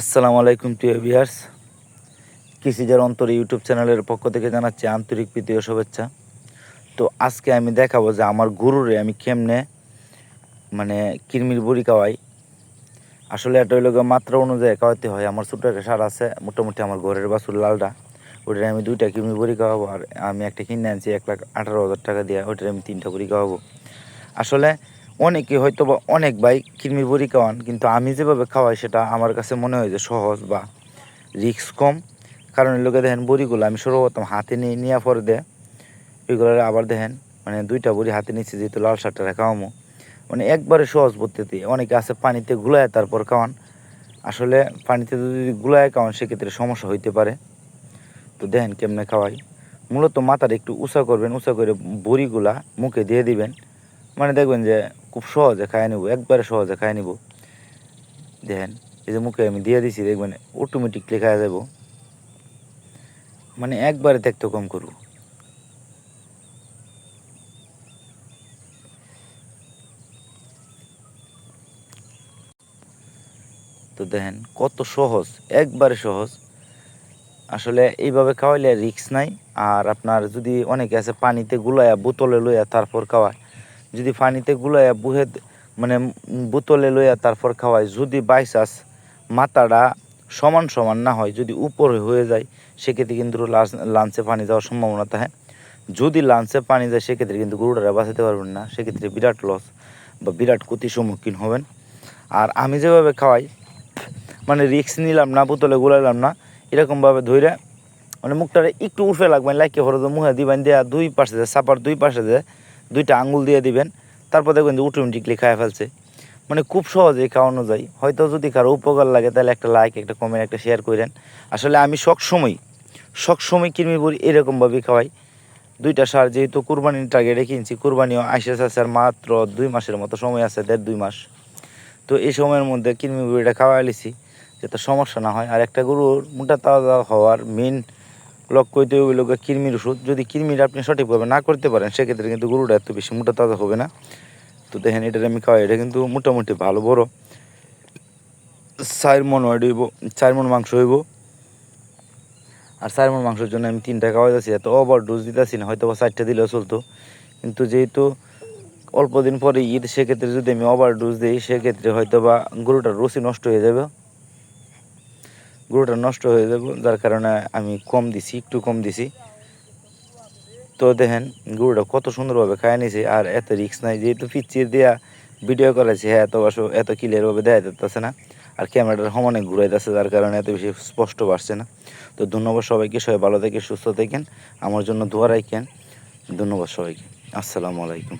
আসসালামু আলাইকুম, প্রিয় ভিউয়ার্স। কৃষিজার অন্তর ইউটিউব চ্যানেলের পক্ষ থেকে জানাচ্ছি আন্তরিক প্রীতি ও শুভেচ্ছা। তো আজকে আমি দেখাবো যে আমার গরুরে আমি কেমনে মানে কিরমির বড়ি খাওয়াই। আসলে এটা হইল মাত্রা অনুযায়ী খাওয়াতে হয়। আমার ছোটো একটা সার আছে, মোটামুটি আমার ঘরের বাছুর লালটা ওটার আমি দুইটা কিরমির বড়ি খাওয়াবো আর আমি একটা কিনে আনছি এক লাখ আঠারো হাজার টাকা দিয়ে। ওটার আমি তিনটা বড়ি খাওয়াবো। আসলে অনেকে হয়তো বা অনেক ভাই কিরমির বড়ি খাওয়ান, কিন্তু আমি যেভাবে খাওয়াই সেটা আমার কাছে মনে হয় যে সহজ বা রিস্ক কম। কারণ লোকে দেখেন বড়িগুলো আমি সর্বপ্রথম হাতে নিয়ে নেওয়ার পরে দেয়। ওইগুলো আবার দেখেন মানে দুইটা বড়ি হাতে নিচ্ছে যেহেতু লাল শাকটা খাওয়ামো। মানে একবারে সহজ পদ্ধতি। অনেকে আছে পানিতে গুলায় তারপর খাওয়ান। আসলে পানিতে যদি গুলায় খাওয়ান, সেক্ষেত্রে সমস্যা হইতে পারে। তো দেখেন কেমনে খাওয়াই। মূলত মাথাটা একটু উঁচা করবেন, উঁচা করে বড়িগুলা মুখে দিয়ে দিবেন। মানে দেখবেন যে খুব সহজে খায় নিব, একবারে সহজে খায় নিব। দেখেন, এই যে মুখে আমি দিয়ে দিছি, দেখবেন অটোমেটিকলি খাওয়া যাব। মানে একবারে দেখতে কম করব। তো দেখেন, কত সহজ, একবারে সহজ। আসলে এইভাবে খাওয়াইলে রিক্স নাই। আর আপনার যদি অনেকে আছে পানিতে গুলাইয়া বোতলে লইয়া তারপর খাওয়ায় যদি পানিতে গুলাইয়া বুহে মানে বোতলে লইয়া তারপর খাওয়ায়, যদি বাইচান্স মাথাটা সমান সমান না হয়, যদি উপরে হয়ে যায়, সেক্ষেত্রে কিন্তু লাঞ্চে পানি যাওয়ার সম্ভাবনা থাকে। যদি লাঞ্চে পানি যায়, সেক্ষেত্রে কিন্তু গরুটারা বাঁচাতে পারবেন না। সেক্ষেত্রে বিরাট লস বা বিরাট ক্ষতির সম্মুখীন হবেন। আর আমি যেভাবে খাওয়াই মানে রিক্স নিলাম না, বোতলে গুলাইলাম না, এরকমভাবে ধইরা মানে মুখটারে একটু উঠে লাগবেন লাইকে হরে মুখে দিবেন, দেয়া দুই পাশে দেয় সাপার দুই পাশে দেয় দুইটা আঙুল দিয়ে দিবেন, তারপর দেখবেন যে অটোমেটিকলি খায় ফেলছে। মানে খুব সহজেই খাওয়ানো যায়। হয়তো যদি কারও উপকার লাগে, তাহলে একটা লাইক একটা কমেন্ট একটা শেয়ার করেন। আসলে আমি সবসময় সবসময় কৃমি বড়ি এরকমভাবেই খাওয়াই। দুইটা সার যেহেতু কুরবানির টার্গেটে কিনছি, কুরবানিও আইসে আছে আর মাত্র দুই মাসের মতো সময় আছে, দেড় দুই মাস। তো এই সময়ের মধ্যে কৃমি বড়িটা খাওয়া লিছি, যাতে সমস্যা না হয়। আর একটা গরুর মোটা তাজা হওয়ার মেন লক্ষ্য হইতে ওই লোক কৃমির ওষুধ। যদি কৃমির আপনি সঠিকভাবে না করতে পারেন, সেক্ষেত্রে কিন্তু গরুটা এত বেশি মোটা তাজা হবে না। তো দেখেন, এটার আমি খাওয়াই। এটা কিন্তু মোটামুটি ভালো, বড়। চার মন ওয়েট হইব, চার মন মাংস হইব। আর চার মন মাংসের জন্য আমি তিনটা খাওয়া যাচ্ছি। এত ওভার ডোজ দিতেছি না হয়তো বা চারটা দিলেও চলতো। কিন্তু যেহেতু অল্প দিন পরে ঈদ, সেক্ষেত্রে যদি আমি ওভার ডোজ দিই, সেক্ষেত্রে হয়তো বা গরুটার রুচি নষ্ট হয়ে যাবে। গরুটা নষ্ট হয়ে যাবে যার কারণে আমি কম দিছি, একটু কম দিছি। তো দেখেন, গরুটা কত সুন্দরভাবে খায় নিছে, আর এত রিক্স নাই। যেহেতু পিচির দিয়া ভিডিও করেছি হ্যাঁ এত বাসো এত ক্লিয়ারভাবে দেখা যেতেছে না, আর ক্যামেরাটার সমানে ঘুরাইতেছে, যার কারণে এত বেশি স্পষ্ট পারছে না। তো ধন্যবাদ সবাইকে, সবাই ভালো থেকে সুস্থ থাকেন, আমার জন্য দোয়া রাখেন। ধন্যবাদ সবাইকে। আসসালামু আলাইকুম।